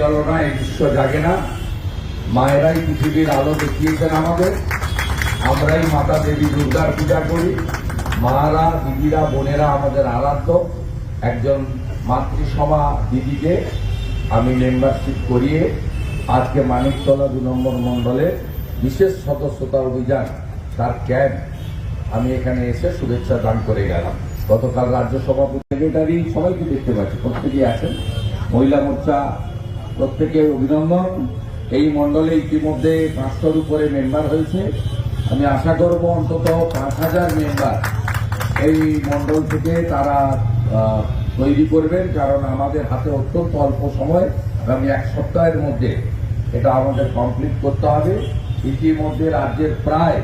ললনা এই বিশ্ব জাগে না। মায়েরাই পৃথিবীর আলো দেখিয়েছেন আমাদের আমরাই মাতা দেবী দুর্গার পূজা করি। মারা দিদিরা বোনেরা আমাদের আরাধ্য। একজন মাতৃসভা দিদিকে আমি মেম্বারশিপ করিয়ে আজকে মানিকতলা দু নম্বর মণ্ডলে বিশেষ সদস্যতা অভিযান তার ক্যাম্প আমি এখানে এসে শুভেচ্ছা দান করে গেলাম। গতকাল রাজ্য সভাপতি সেক্রেটারি সবাইকে দেখতে পাচ্ছি প্রত্যেকেই আছেন। মহিলা মোর্চা প্রত্যেকে অভিনন্দন। এই মণ্ডলে ইতিমধ্যে পাঁচশোর উপরে মেম্বার হয়েছে। আমি আশা করব অন্তত পাঁচ হাজার মেম্বার এই মণ্ডল থেকে তারা তৈরি করবেন, কারণ আমাদের হাতে অত্যন্ত অল্প সময়। এবং এক সপ্তাহের মধ্যে এটা আমাদের কমপ্লিট করতে হবে। ইতিমধ্যে রাজ্যের প্রায়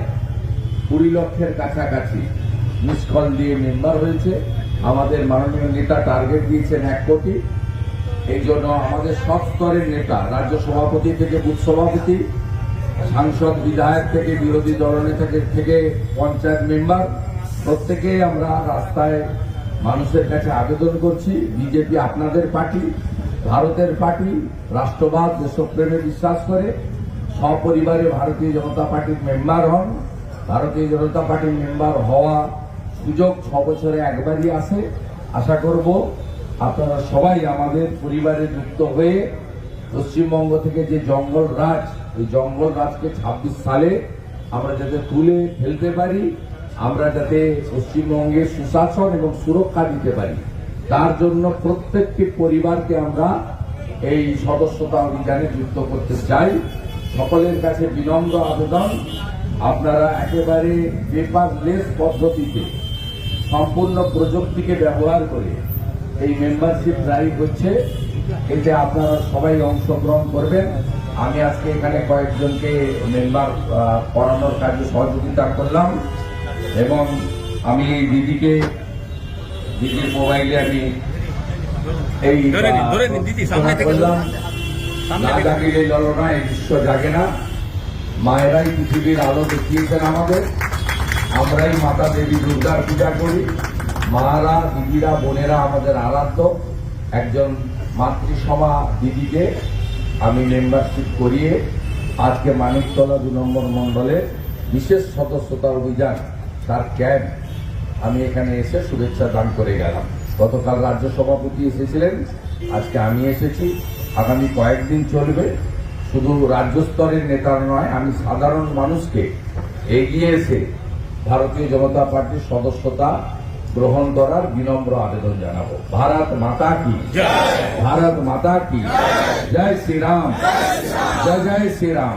কুড়ি লক্ষের কাছাকাছি মিস কল দিয়ে মেম্বার হয়েছে। আমাদের মাননীয় নেতা টার্গেট দিয়েছেন এক কোটি। এই জন্য আমাদের সব স্তরের নেতা, রাজ্য সভাপতি থেকে বুথ সভাপতি, সাংসদ, বিধায়ক থেকে, বিরোধী দলনেতা থেকে পঞ্চায়েত মেম্বার, প্রত্যেকেই আমরা রাস্তায় মানুষের কাছে আবেদন করছি। বিজেপি আপনাদের পার্টি, ভারতের পার্টি, রাষ্ট্রবাদ, দেশপ্রেমে বিশ্বাস করে সপরিবারে ভারতীয় জনতা পার্টির মেম্বার হন। ভারতীয় জনতা পার্টির মেম্বার হওয়া সুযোগ ছ বছরে একবারই আসে। আশা করব আপনারা সবাই আমাদের পরিবারে যুক্ত হয়ে পশ্চিমবঙ্গ থেকে যে জঙ্গল রাজ, ওই জঙ্গল রাজকে ছাব্বিশ সালে আমরা যাতে তুলে ফেলতে পারি, আমরা যাতে পশ্চিমবঙ্গে সুশাসন এবং সুরক্ষা দিতে পারি, তার জন্য প্রত্যেকটি পরিবারকে আমরা এই সদস্যতা অভিযানে যুক্ত করতে চাই। সকলের কাছে বিনম্র আবেদন, আপনারা একেবারে পেপারলেস পদ্ধতিতে সম্পূর্ণ প্রযুক্তিকে ব্যবহার করে এই মেম্বারশিপ ড্রাইভ হচ্ছে এতে আপনারা সবাই অংশগ্রহণ করবেন। আমি আজকে এখানে কয়েকজনকে মেম্বার করানোর কাজে সহযোগিতা করলাম এবং আমি এই দিদিকে দিদির মোবাইলে আমি এই থেকে করলাম। না। জাগিলে এই বিশ্ব জাগে না। মায়েরাই পৃথিবীর আলো দেখিয়েছেন আমাদের। আমরাই মাতা দেবী দুর্গার পূজা করি। মারা, দিদিরা, বোনেরা আমাদের আরাধ্য। একজন মাতৃসভা দিদিকে আমি মেম্বারশিপ করিয়ে আজকে মানিকতলা দু নম্বর মণ্ডলে বিশেষ সদস্যতা অভিযান, তার ক্যাম্প আমি এখানে এসে শুভেচ্ছা দান করে গেলাম। গতকাল রাজ্য সভাপতি এসেছিলেন, আজকে আমি এসেছি। আগামী কয়েকদিন চলবে। শুধু রাজ্য স্তরের নেতার নয়, আমি সাধারণ মানুষকে এগিয়ে এসে ভারতীয় জনতা পার্টির সদস্যতা গ্রহণ করার বিনম্র আবেদন জানাব। ভারত মাতা কি? ভারত মাতা কি? জয় শ্রীরাম। জয় জয় শ্রীরাম।